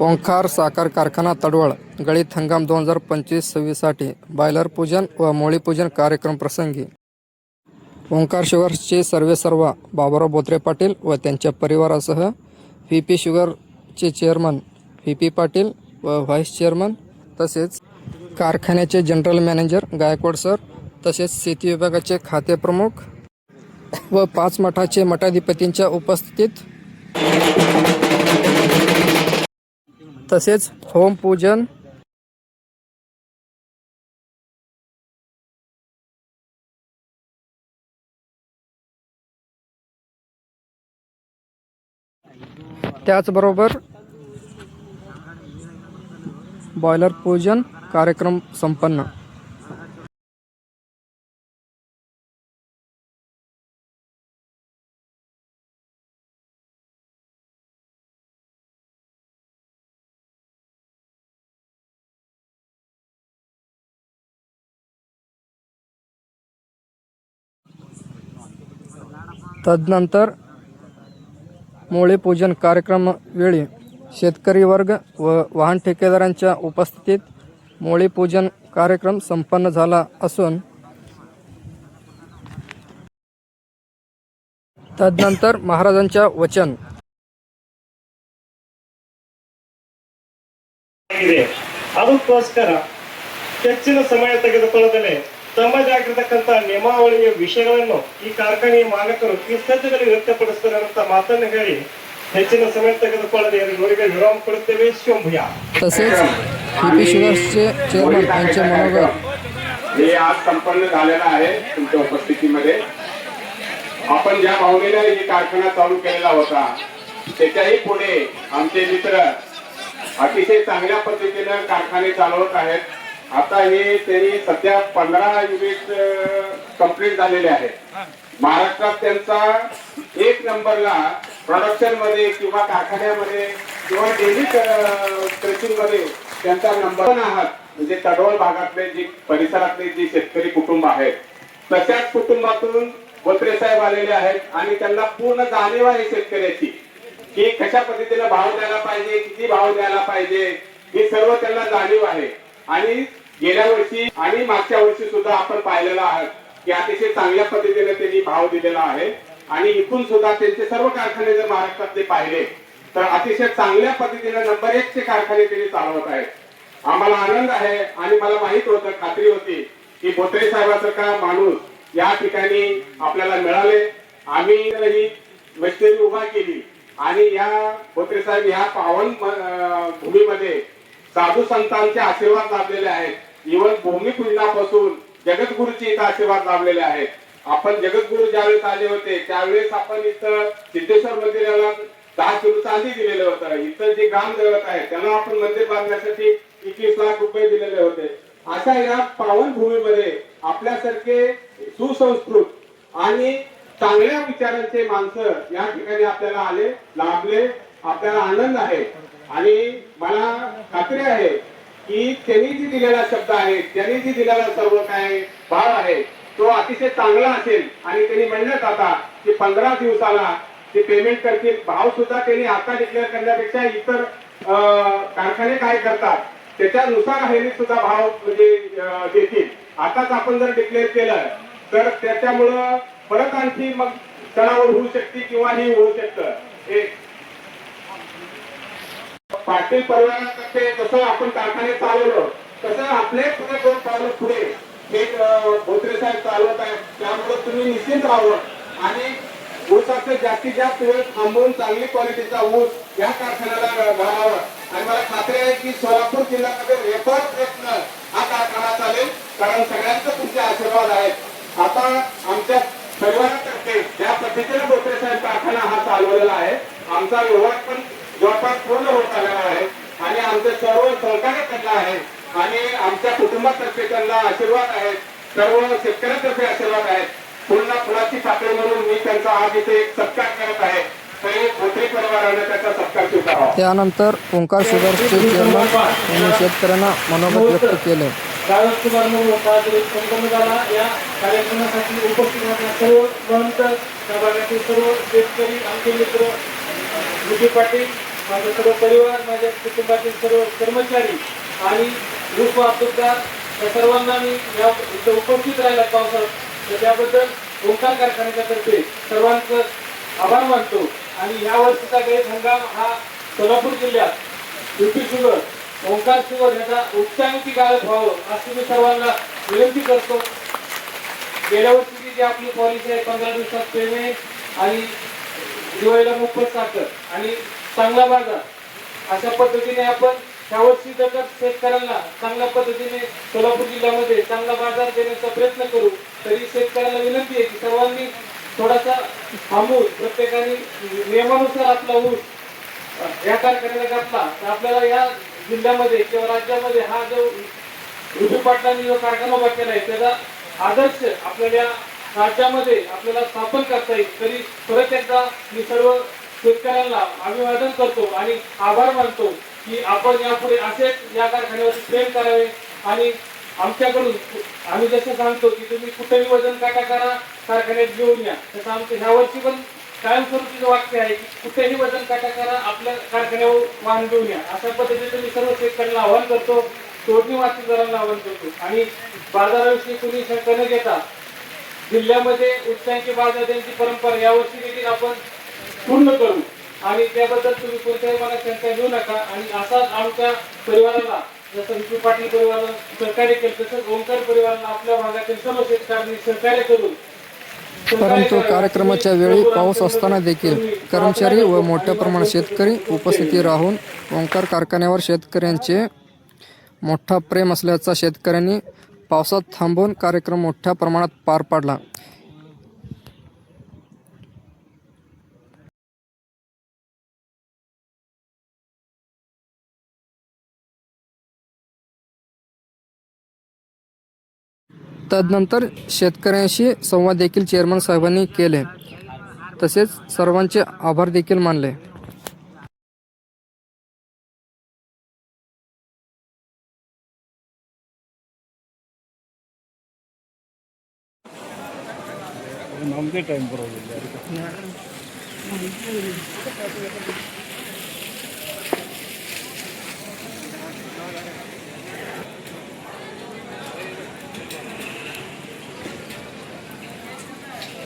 ओंकार साखर कारखाना तडवळ गळीत हंगाम दोन हजार पंचवीस सव्वीससाठी बायलर पूजन व मोळीपूजन कार्यक्रम प्रसंगी. ओंकार शुगर्सचे सर्वेसर्वा बाबुराव बोत्रे पाटील व त्यांच्या परिवारासह व्ही पी शुगरचे चेअरमन व्ही पी पाटील व व्हाईस चेअरमन तसेच कारखान्याचे जनरल मॅनेजर गायकवाड सर तसेच शेती विभागाचे खाते प्रमुख व पाच मठाचे मठाधिपतींच्या उपस्थितीत तसेच होम पूजन त्याचबरोबर बॉयलर पूजन कार्यक्रम संपन्न. तदनंतर मोळे पूजन कार्यक्रमवेळी शेतकरी वर्ग व वाहन ठेकेदारांच्या उपस्थितीत मोळी पूजन कार्यक्रम संपन्न झाला असून तदनंतर महाराजांच्या वचन ಆಗಿದೆ ಅದಕ್ಕೋಸ್ಕರ ಹೆಚ್ಚಿನ ಸಮಯ ತೆಗೆದುಕೊಳ್ಳದಲೆ ತಮ್ಮದೇ ಆಗಿರತಕ್ಕಂತ ನಿಯಮಾವಳಿಯ ವಿಷಯಗಳನ್ನು ಈ ಕಾರ್ಖಾನೆಯ ಮಾಲಕರು ಈ ಸದ್ಯದಲ್ಲಿ ವ್ಯಕ್ತಪಡಿಸ್ತಾರೆ ಅಂತ ಮಾತನ್ನು ಹೇಳಿ ಹೆಚ್ಚಿನ ಸಮಯ ತೆಗೆದುಕೊಳ್ಳದೆ ಇವರಿಗೆ ವಿರಾಮ ಕೊಡುತ್ತೇವೆ ಶಂಭುಯ तसेच पी पी शुगर्सचे चेअरमन यांचे मनोगत हे आज संपन्न झालेलं आहे तुमच्या उपस्थितीमध्ये आपण ज्या भावनेने ही कारखाना चालू केलेला होता त्याच्याही पुढे आमचे मित्र अतिशय चांगल्या पद्धतीनं कारखाने चालवत आहेत आता हे त्यांनी सध्या पंधरा युनिट कंप्लीट झालेले आहेत. महाराष्ट्रात त्यांचा एक नंबरला प्रोडक्शनमध्ये किंवा कारखान्यामध्ये किंवा डेली ट्रेसिंगमध्ये त्यांचा नंबर पण आहात. म्हणजे तडोळ भागातले जे परिसरातले जे शेतकरी कुटुंब आहेत तशाच कुटुंबातून बोत्रे साहेब आलेले आहेत आणि त्यांना पूर्ण जाणीव आहे शेतकऱ्याची की कशा पद्धतीने भाव द्यायला पाहिजे किती भाव द्यायला पाहिजे हे सर्व त्यांना जाणीव आहे. आणि गेल्या वर्षी आणि मागच्या वर्षी सुद्धा आपण पाहिलेलं आहे की अतिशय चांगल्या पद्धतीने त्यांनी भाव दिलेला आहे. आणि इथून सुद्धा त्यांचे सर्व कारखाने जर महाराष्ट्रातले पाहिले तर अतिशय चांगल्या पद्धतीने नंबर एक चे कारखाने त्यांनी चालवत आहेत. आम्हाला आनंद आहे आणि मला माहीत होतं खात्री होती की बोत्रे साहेबासारखा माणूस या ठिकाणी आपल्याला मिळाले. आम्ही ही मशिनरी उभा केली आणि या बोत्रे साहेब ह्या पावन भूमीमध्ये साधू संतांचे आशीर्वाद लाभलेले आहेत. इवन भूमिपूजनापासून जगद्गुरूचे इथं आशीर्वाद लाभलेले आहेत. आपण जगद्गुरु ज्यावेळेस आले होते त्यावेळेस आपण इथं सिद्धेश्वर मंदिराला दहा किलो चांदी दिलेलं होतं. इथं जे ग्राम दैवत आहे त्यांना आपण मंदिर बांधण्यासाठी एकवीस लाख रुपये दिलेले होते. अशा या पावन भूमीमध्ये आपल्यासारखे सुसंस्कृत आणि चांगल्या विचारांचे माणसं या ठिकाणी आपल्याला आले लाभले आपल्याला आनंद आहे. आणि मला खात्री आहे की त्यांनी जी दिलेला शब्द आहे त्यांनी जी दिलेला सर्व काय भाव आहे तो अतिशय चांगला असेल आणि त्यांनी म्हणण्यात आता की पंधरा दिवसाला ते पेमेंट करतील. भाव सुद्धा त्यांनी आता डिक्लेअर करण्यापेक्षा इतर अं, कारखाने काय करतात त्याच्यानुसार हे सुद्धा भाव म्हणजे देतील. आताच आपण जर डिक्लेअर केलं तर त्याच्यामुळं परत आणखी मग तणावर होऊ शकते किंवा हे होऊ शकतं. हे पाटील परिवारातर्फे जसं आपण कारखाने चालवलं तसं आपले पुढे दोन पावलं पुढे. हे भोत्रे साहेब चालवत आहेत. त्यामुळे तुम्ही निश्चित राहावं. आणि ऊसाचं जास्तीत जास्त वेळ थांबवून चांगली क्वालिटीचा ऊस या कारखान्याला घालावं. आणि मला खात्री आहे की सोलापूर जिल्ह्यामध्ये रेकॉर्ड प्रयत्न हा कारखाना चालेल कारण सगळ्यांचे तुमचे आशीर्वाद आहेत. आता आमच्या परिवारातर्फे ज्या पद्धतीने भोत्रे साहेब कारखाना हा चालवलेला आहे. आमचा व्यवहार पण जवळपास पूर्ण होत आलेला आहे आणि आमचे सर्व सहकार्य त्यांना आहे. आणि आमच्या कुटुंबातर्फे त्यांना आशीर्वाद आहेत. सर्व शेतकऱ्यांतर्फे आशीर्वाद आहेत. पूर्ण फुलाची पाकळी म्हणून मी त्यांचा आज इथे एक सत्कार करत आहे. त्यानंतर ओंकार चेअरमन यांनी शेतकऱ्यांना मनोगत व्यक्त केले. राजकुमार म्हणून कार्यक्रम संपन्न झाला या कार्यक्रमासाठी उपस्थित असणाऱ्या सर्व महंत सहभागातील सर्व शेतकरी आमचे मित्र विजय पाटील माझा सर्व परिवार माझ्या कुटुंबातील सर्व कर्मचारी आणि ऊस वाहतूकदार या सर्वांना मी या इथं उपस्थित राहिला पावसात तर त्याबद्दल ओंकार कारखान्याच्या तर्फे सर्वांचं आभार मानतो. आणि या वर्षीचा गैर हंगाम हा सोलापूर जिल्ह्यात युपी शुगर ओंकार शुगर याचा उच्चांकी गाळत व्हावं असं मी सर्वांना विनंती करतो. गेल्या वर्षीची जी आपली पॉलिसी आहे पंधरा दिवसात पेमेंट आणि दिवाळीला मोफत साखर आणि चांगला बाजार अशा पद्धतीने आपण ह्या वर्षी जर शेतकऱ्यांना चांगल्या पद्धतीने सोलापूर जिल्ह्यामध्ये चांगला बाजार देण्याचा प्रयत्न करू तरी शेतकऱ्यांना विनंती आहे की सर्वांनी थोडासा थांबून प्रत्येकाने नियमानुसार आपला ऊस या कारखान्याला घातला तर आपल्याला या जिल्ह्यामध्ये किंवा राज्यामध्ये हा जो ऋतू पाटलांनी जो कारखाना उभा केला आहे त्याचा आदर्श आपल्याला या राज्यामध्ये आपल्याला स्थापन करता येईल तरी परत एकदा मी सर्व शेतकऱ्यांना अभिवादन करतो आणि आभार मानतो की आपण यापुढे असेच या कारखान्यावरती प्रेम करावे आणि आमच्याकडून आम्ही जसं सांगतो की तुम्ही कुठेही वजन काटा करा कारखान्यात घेऊन या. तसं आमचं ह्या वर्षी पण कायमस्वरूपीचं वाक्य आहे की कुठेही वजन काटा करा आपल्या कारखान्यावर वाहन घेऊन या. अशा पद्धतीने मी सर्व शेतकऱ्यांना आवाहन करतो तोडणी वाहतूकदारांना आवाहन करतो. आणि बाजाराविषयी कुणी शंका न घेता जिल्ह्यामध्ये उच्चांची बाजार त्यांची परंपरा यावर्षी देखील आपण पूर्ण करू. आणि त्याबद्दल तुम्ही कोणत्याही मला शंका घेऊ नका. आणि असाच आमच्या परिवाराला जसं विष्णू पाटील परिवाराला सहकार्य केलं तसंच ओंकार परिवाराला आपल्या भागातील सर्व शेतकऱ्यांनी सहकार्य करून परंतु कार्यक्रमाच्या वेळी पाऊस असताना देखील कर्मचारी व मोठ्या प्रमाणात शेतकरी उपस्थिती राहून ओंकार कारखान्यावर शेतकऱ्यांचे मोठा प्रेम असल्याचा शेतकऱ्यांनी पावसात थांबवून कार्यक्रम मोठ्या प्रमाणात पार पाडला. तदनंतर शेतकऱ्यांशी संवाद देखील चेअरमन साहेबांनी केले. तसेच सर्वांचे आभार देखील मानले. टाइम